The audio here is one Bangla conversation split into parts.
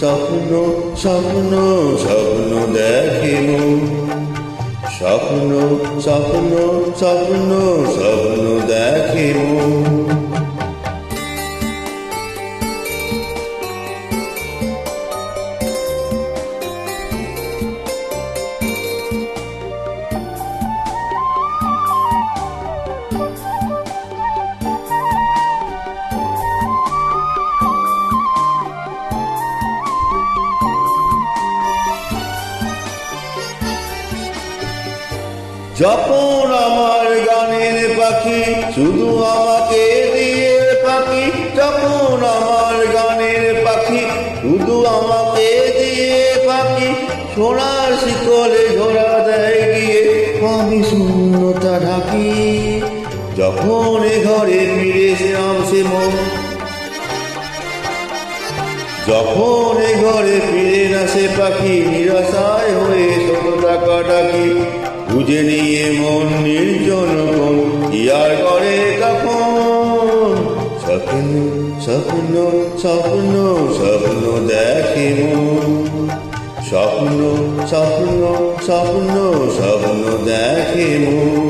স্বপ্ন স্বপ্ন স্বপ্ন দেখে মন স্বপ্ন স্বপ্ন স্বপ্ন স্বপ্ন দেখে যখন আমার গানের পাখি শুধু আমাকে দিয়ে পাখি, যখন আমার গানের পাখি শুধু আমাকে দিয়ে পাখি, সোনার শিকলে ধরা দেয় গিয়ে আমি শূন্যতা ঢাকি। যখন এ ঘরে ফিরে সে মন, যখন এ ঘরে ফিরে না সে পাখি, নিরাশায় হয়ে শত টাকা খুঁজে নিয়ে মন নির্জন কি করে তখন স্বপ্ন স্বপ্ন স্বপ্ন স্বপ্ন দেখে মন। স্বপ্ন স্বপ্ন স্বপ্ন স্বপ্ন দেখে মন।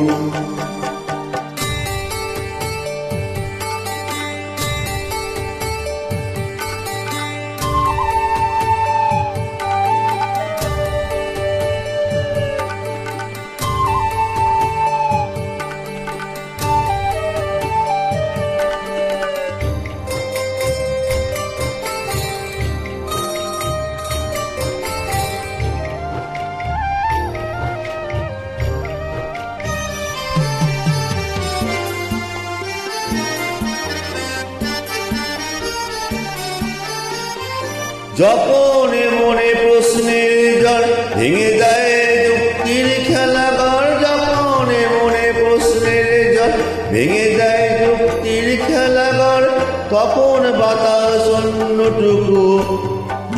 যখন মনে প্রশ্নের জল ভেঙে দেয় যুক্তির খেলাঘর যখন মনে প্রশ্নের জল ভেঙে দেয় যুক্তির খেলাঘর তখন বাতাস অন্যটুকু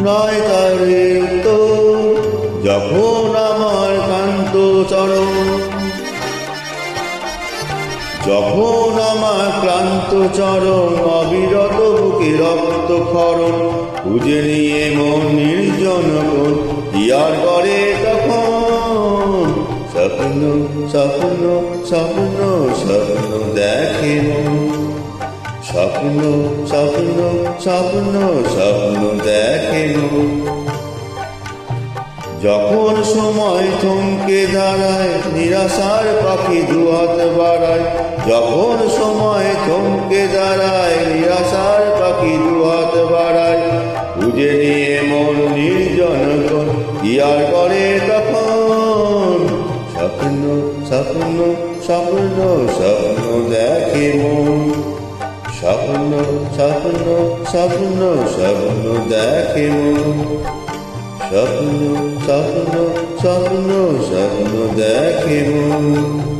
নয় তার তো। যখন আমার কান্ত চরণ, যখন আমার ক্লান্ত চরণ অবিরত বুকে রক্ত খরণ খুঁজে নিয়ে মন নির্জন কি করে তখন স্বপ্ন স্বপ্ন স্বপ্ন স্বপ্ন দেখে স্বপ্ন স্বপ্ন স্বপ্ন স্বপ্ন দেখে যখন সময় থমকে দাঁড়ায়, নিরাশার পাখি দুহাত বাড়ায়, যখন সময় থমকে দাঁড়ায় আর করে তখন স্বপ্ন স্বপ্ন স্বপ্ন স্বপ্ন দেখে মন। স্বপ্ন স্বপ্ন স্বপ্ন স্বপ্ন দেখে মন। স্বপ্ন স্বপ্ন স্বপ্ন স্বপ্ন দেখে মন।